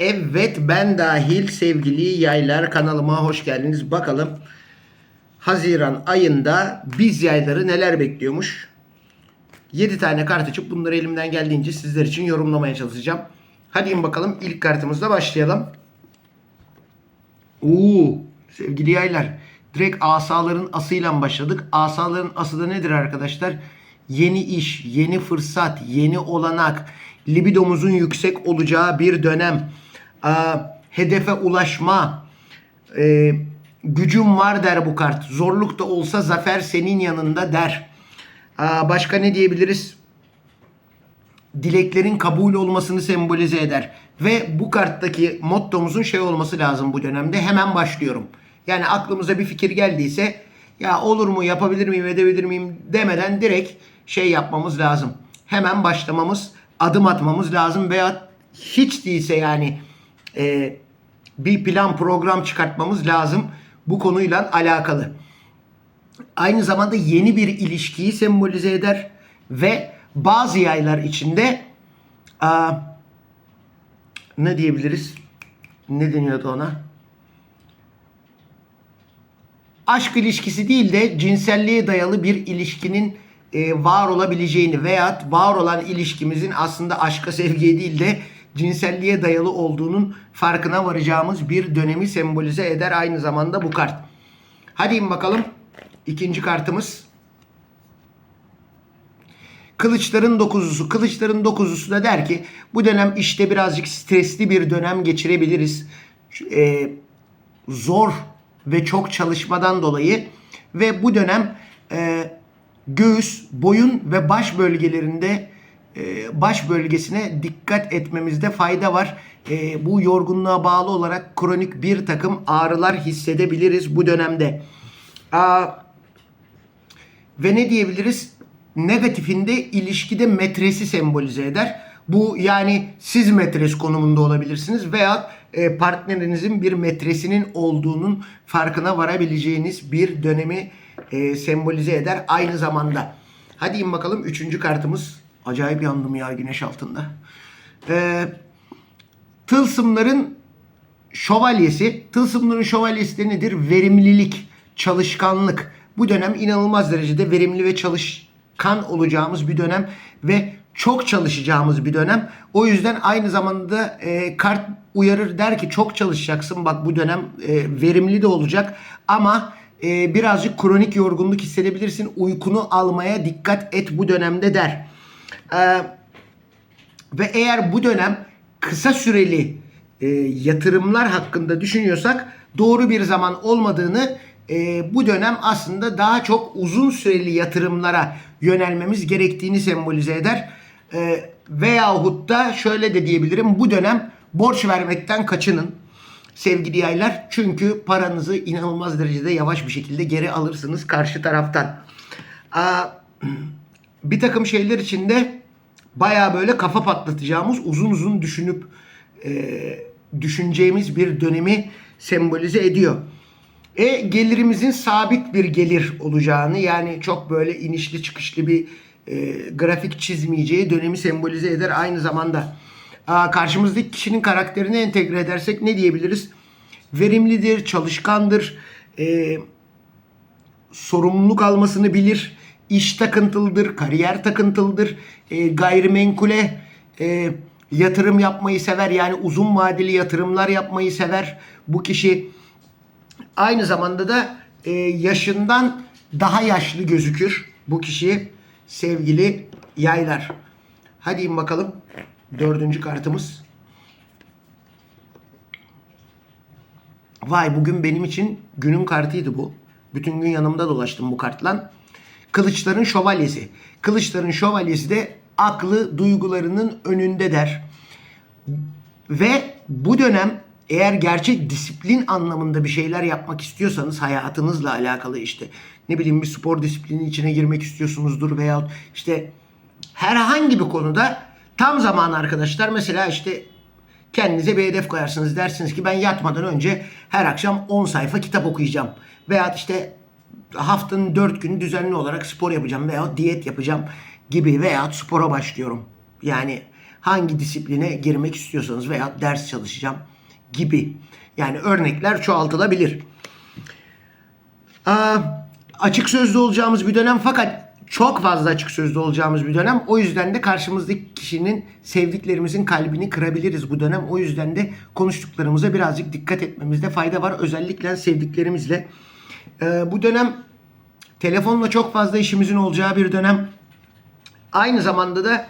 Evet ben dahil sevgili yaylar kanalıma hoş geldiniz. Bakalım Haziran ayında biz yayları neler bekliyormuş? 7 tane kart açıp bunları elimden geldiğince sizler için yorumlamaya çalışacağım. Hadi bakalım ilk kartımızla başlayalım. Oo, sevgili yaylar. Direkt asaların asıyla başladık. Asaların ası da nedir arkadaşlar? Yeni iş, yeni fırsat, yeni olanak, libidomuzun yüksek olacağı bir dönem, Aa, hedefe ulaşma, e, gücüm var der bu kart. Zorluk da olsa zafer senin yanında der. Aa, başka ne diyebiliriz? dileklerin kabul olmasını sembolize eder. Ve bu karttaki mottomuzun şey olması lazım bu dönemde. Hemen başlıyorum. Yani aklımıza bir fikir geldiyse ya olur mu yapabilir miyim edebilir miyim demeden direkt şey yapmamız lazım. Hemen başlamamız, adım atmamız lazım veya hiç değilse yani e, bir plan program çıkartmamız lazım bu konuyla alakalı aynı zamanda yeni bir ilişkiyi sembolize eder ve bazı yaylar içinde aa, ne diyebiliriz? Ne deniyordu ona? Aşk ilişkisi değil de cinselliğe dayalı bir ilişkinin e, var olabileceğini veya var olan ilişkimizin aslında aşka sevgiye değil de cinselliğe dayalı olduğunun farkına varacağımız bir dönemi sembolize eder aynı zamanda bu kart. Hadi in bakalım. İkinci kartımız. Kılıçların dokuzusu. Kılıçların dokuzusu da der ki bu dönem işte birazcık stresli bir dönem geçirebiliriz. Ee, zor ve çok çalışmadan dolayı ve bu dönem e, göğüs, boyun ve baş bölgelerinde baş bölgesine dikkat etmemizde fayda var. E, bu yorgunluğa bağlı olarak kronik bir takım ağrılar hissedebiliriz bu dönemde. Ve ne diyebiliriz? Negatifinde ilişkide metresi sembolize eder. Bu yani siz metres konumunda olabilirsiniz veya e, partnerinizin bir metresinin olduğunun farkına varabileceğiniz bir dönemi e, sembolize eder aynı zamanda. Hadi in bakalım üçüncü kartımız. Acayip yandım ya güneş altında. Eee Tılsımların şövalyesi. Tılsımların şövalyesi de nedir? Verimlilik, çalışkanlık. Bu dönem inanılmaz derecede verimli ve çalışkan olacağımız bir dönem ve çok çalışacağımız bir dönem. O yüzden aynı zamanda e, kart uyarır der ki çok çalışacaksın. Bak bu dönem e, verimli de olacak ama e, birazcık kronik yorgunluk hissedebilirsin. Uykunu almaya dikkat et bu dönemde der. Eee ve eğer bu dönem kısa süreli e, yatırımlar hakkında düşünüyorsak doğru bir zaman olmadığını e, bu dönem aslında daha çok uzun süreli yatırımlara yönelmemiz gerektiğini sembolize eder. E, veyahut da şöyle de diyebilirim bu dönem borç vermekten kaçının sevgili yaylar. Çünkü paranızı inanılmaz derecede yavaş bir şekilde geri alırsınız karşı taraftan. Aa, bir takım şeyler içinde baya böyle kafa patlatacağımız uzun uzun düşünüp e, düşüneceğimiz bir dönemi sembolize ediyor. E gelirimizin sabit bir gelir olacağını yani çok böyle inişli çıkışlı bir e, grafik çizmeyeceği dönemi sembolize eder aynı zamanda. Aa, karşımızdaki kişinin karakterini entegre edersek ne diyebiliriz? Verimlidir, çalışkandır, e, sorumluluk almasını bilir. İş takıntılıdır, kariyer takıntılıdır. E, gayrimenkule e, yatırım yapmayı sever. Yani uzun vadeli yatırımlar yapmayı sever. Bu kişi aynı zamanda da e, yaşından daha yaşlı gözükür. Bu kişi sevgili yaylar. Hadi in bakalım. Dördüncü kartımız. Vay bugün benim için günün kartıydı bu. Bütün gün yanımda dolaştım bu kartla. Kılıçların şövalyesi. Kılıçların şövalyesi de aklı duygularının önünde der. Ve bu dönem eğer gerçek disiplin anlamında bir şeyler yapmak istiyorsanız hayatınızla alakalı işte ne bileyim bir spor disiplinin içine girmek istiyorsunuzdur veya işte herhangi bir konuda tam zaman arkadaşlar mesela işte kendinize bir hedef koyarsınız. Dersiniz ki ben yatmadan önce her akşam 10 sayfa kitap okuyacağım. Veya işte haftanın 4 günü düzenli olarak spor yapacağım veya diyet yapacağım gibi veya spora başlıyorum. Yani hangi disipline girmek istiyorsanız veya ders çalışacağım gibi. Yani örnekler çoğaltılabilir. Aa, açık sözlü olacağımız bir dönem fakat çok fazla açık sözlü olacağımız bir dönem. O yüzden de karşımızdaki kişinin sevdiklerimizin kalbini kırabiliriz bu dönem. O yüzden de konuştuklarımıza birazcık dikkat etmemizde fayda var. Özellikle sevdiklerimizle. Ee, bu dönem telefonla çok fazla işimizin olacağı bir dönem. Aynı zamanda da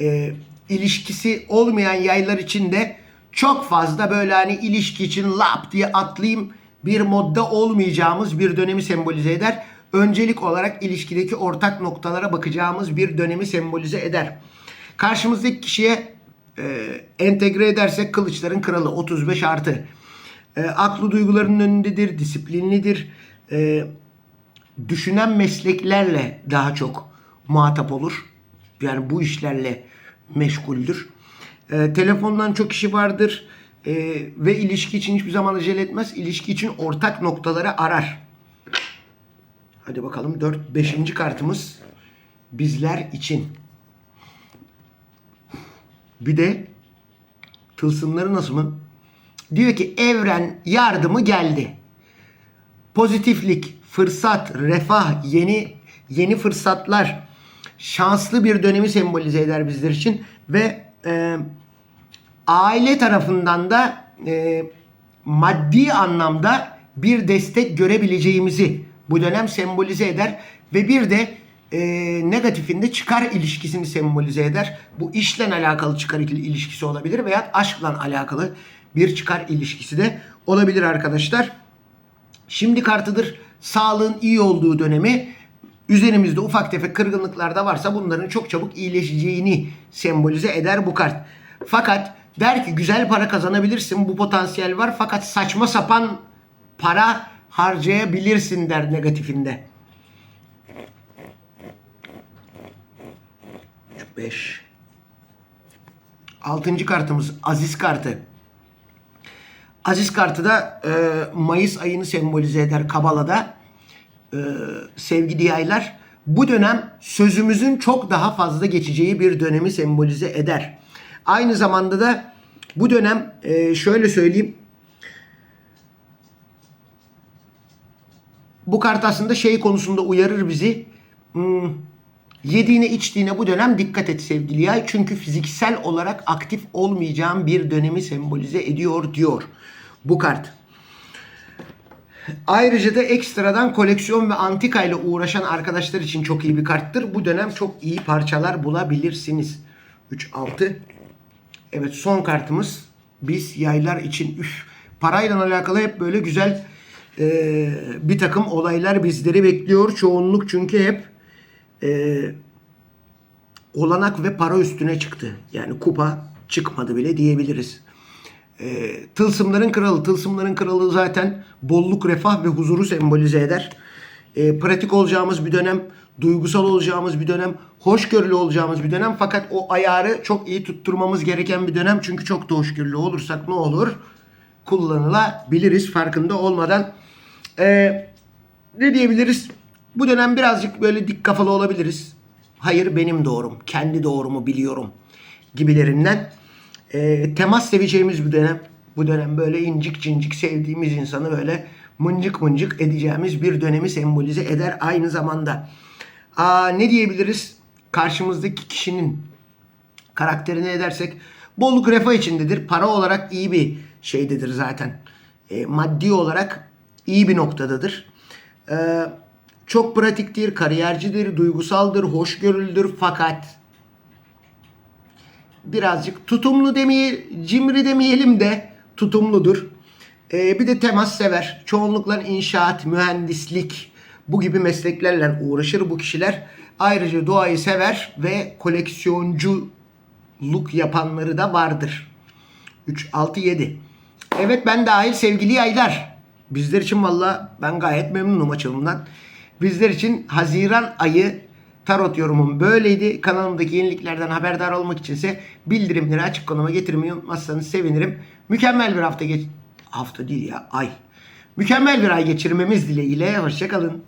e, ilişkisi olmayan yaylar için de çok fazla böyle hani ilişki için lap diye atlayayım bir modda olmayacağımız bir dönemi sembolize eder. Öncelik olarak ilişkideki ortak noktalara bakacağımız bir dönemi sembolize eder. Karşımızdaki kişiye e, entegre edersek kılıçların kralı 35 artı. E, aklı duygularının önündedir, disiplinlidir. E, düşünen mesleklerle daha çok muhatap olur. Yani bu işlerle meşguldür. Ee, telefondan çok işi vardır Ee, ve ilişki için hiçbir zaman acele etmez. İlişki için ortak noktaları arar. Hadi bakalım 4 5. kartımız bizler için. Bir de tılsımları nasıl mı? Diyor ki evren yardımı geldi pozitiflik, fırsat, refah, yeni yeni fırsatlar, şanslı bir dönemi sembolize eder bizler için ve e, aile tarafından da e, maddi anlamda bir destek görebileceğimizi bu dönem sembolize eder ve bir de e, negatifinde çıkar ilişkisini sembolize eder. Bu işle alakalı çıkar il- ilişkisi olabilir veya aşkla alakalı bir çıkar ilişkisi de olabilir arkadaşlar. Şimdi kartıdır sağlığın iyi olduğu dönemi üzerimizde ufak tefek kırgınlıklar da varsa bunların çok çabuk iyileşeceğini sembolize eder bu kart. Fakat der ki güzel para kazanabilirsin bu potansiyel var fakat saçma sapan para harcayabilirsin der negatifinde. 5 Altıncı kartımız Aziz kartı. Aziz kartı da e, Mayıs ayını sembolize eder Kabala'da. E, sevgili yaylar. Bu dönem sözümüzün çok daha fazla geçeceği bir dönemi sembolize eder. Aynı zamanda da bu dönem e, şöyle söyleyeyim. Bu kart aslında şey konusunda uyarır bizi. Hmm, yediğine içtiğine bu dönem dikkat et sevgili yay. Çünkü fiziksel olarak aktif olmayacağın bir dönemi sembolize ediyor diyor bu kart. Ayrıca da ekstradan koleksiyon ve antika ile uğraşan arkadaşlar için çok iyi bir karttır. Bu dönem çok iyi parçalar bulabilirsiniz. 3 6 Evet son kartımız biz yaylar için üf parayla alakalı hep böyle güzel e, bir takım olaylar bizleri bekliyor. Çoğunluk çünkü hep e, olanak ve para üstüne çıktı. Yani kupa çıkmadı bile diyebiliriz. E, tılsımların kralı. Tılsımların kralı zaten bolluk, refah ve huzuru sembolize eder. E, pratik olacağımız bir dönem, duygusal olacağımız bir dönem, hoşgörülü olacağımız bir dönem. Fakat o ayarı çok iyi tutturmamız gereken bir dönem. Çünkü çok da hoşgörülü olursak ne olur? Kullanılabiliriz farkında olmadan. E, ne diyebiliriz? Bu dönem birazcık böyle dik kafalı olabiliriz. Hayır benim doğrum, kendi doğrumu biliyorum gibilerinden. E, temas seveceğimiz bir dönem. Bu dönem böyle incik cincik sevdiğimiz insanı böyle mıncık mıncık edeceğimiz bir dönemi sembolize eder aynı zamanda. Aa, ne diyebiliriz? Karşımızdaki kişinin karakterini edersek bolluk refah içindedir. Para olarak iyi bir şeydedir zaten. E, maddi olarak iyi bir noktadadır. E, çok pratiktir, kariyercidir, duygusaldır, hoşgörülüdür fakat birazcık tutumlu demeye, cimri demeyelim de tutumludur. Ee, bir de temas sever. Çoğunlukla inşaat, mühendislik bu gibi mesleklerle uğraşır bu kişiler. Ayrıca doğayı sever ve koleksiyonculuk yapanları da vardır. 3, 6, 7. Evet ben dahil sevgili yaylar. Bizler için valla ben gayet memnunum açılımdan. Bizler için Haziran ayı tarot yorumum böyleydi. Kanalımdaki yeniliklerden haberdar olmak içinse bildirimleri açık konuma getirmeyi unutmazsanız sevinirim. Mükemmel bir hafta geç... Hafta değil ya ay. Mükemmel bir ay geçirmemiz dileğiyle. Hoşçakalın.